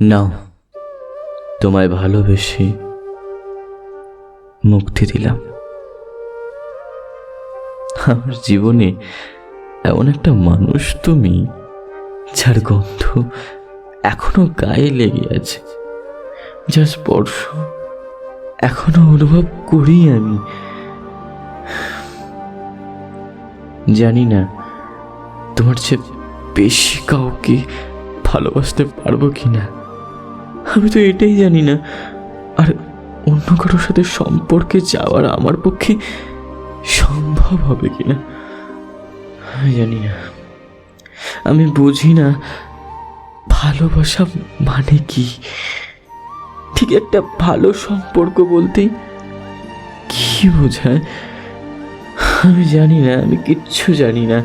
নাও, তোমায় ভালোবেসে মুক্তি দিলাম। আমার জীবনে এমন একটা মানুষ তুমি, যার গন্ধ এখনও গায়ে লেগে আছে যার স্পর্শ এখনও অনুভব করি আমি। জানি না তোমার চেয়ে বেশি কাউকে ভালোবাসতে পারব কি না আমি তো এটাই জানি না। আর অন্য কারোর সাথে সম্পর্কে যাওয়ার আমার পক্ষে সম্ভব হবে কি না আমি জানি না। আমি বুঝি না, ভালোবাসা মানে কি? ঠিক একটা ভালো সম্পর্ক বলতে কি বোঝায়? আমি জানি না, আমি কিচ্ছু জানি না।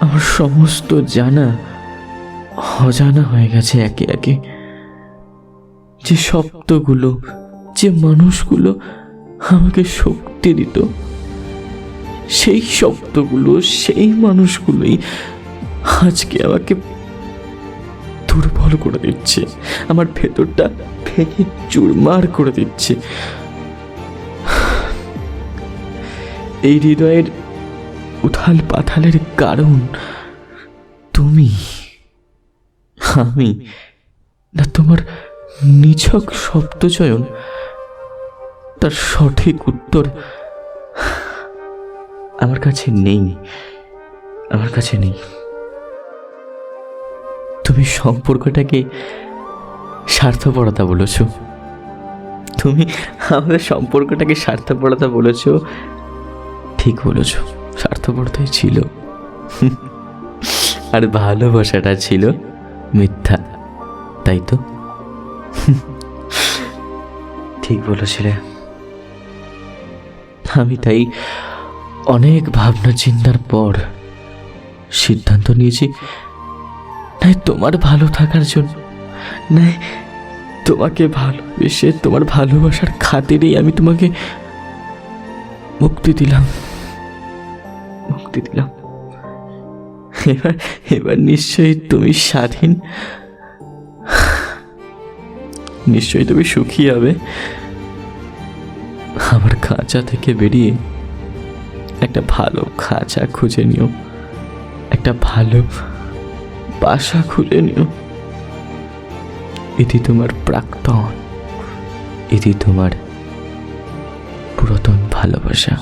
আমার সমস্ত জানা অজানা হয়ে গেছে একে একে। যে শব্দগুলো, যে মানুষগুলো আমাকে শক্তি দিত, সেই শব্দগুলো, সেই মানুষগুলোই আজকে আমাকে দুর্বল করে দিচ্ছে। আমার ভেতরটা ভেঙে চুরমার করে দিচ্ছে। এই হৃদয়ের উথাল পাথালের কারণ তুমি। আমি না তোমার নিছক শব্দচয়ন তার সঠিক উত্তর আমার কাছে নেই। আমার কাছে নেই। তুমি সম্পর্কটাকে স্বার্থপরতা বলেছ। তুমি আমাদের সম্পর্কটাকে স্বার্থপরতা বলেছ। ঠিক বলেছ। স্বার্থপরতাই ছিল। আর ভালোবাসাটা ছিল মিথ্যা। তাই তো? ঠিক বলেছিলে। আমি তাই অনেক ভাবনা চিন্তার পর সিদ্ধান্ত নিয়েছি নাই তোমার ভালো থাকার জন্য। নাই তোমাকে ভালোবেসে তোমার ভালোবাসার খাতিরেই আমি তোমাকে মুক্তি দিলাম। মুক্তি দিলাম। এবার এবার নিশ্চয়ই তুমি স্বাধীন নিশ্চয়ই তুমি সুখী হবে। আমার খাঁচা থেকে বেরিয়ে একটা ভালো খাঁচা খুঁজে নিও। একটা ভালো বাসা খুঁজে নিও। এটি তোমার প্রাক্তন। এটি তোমার পুরাতন ভালোবাসা।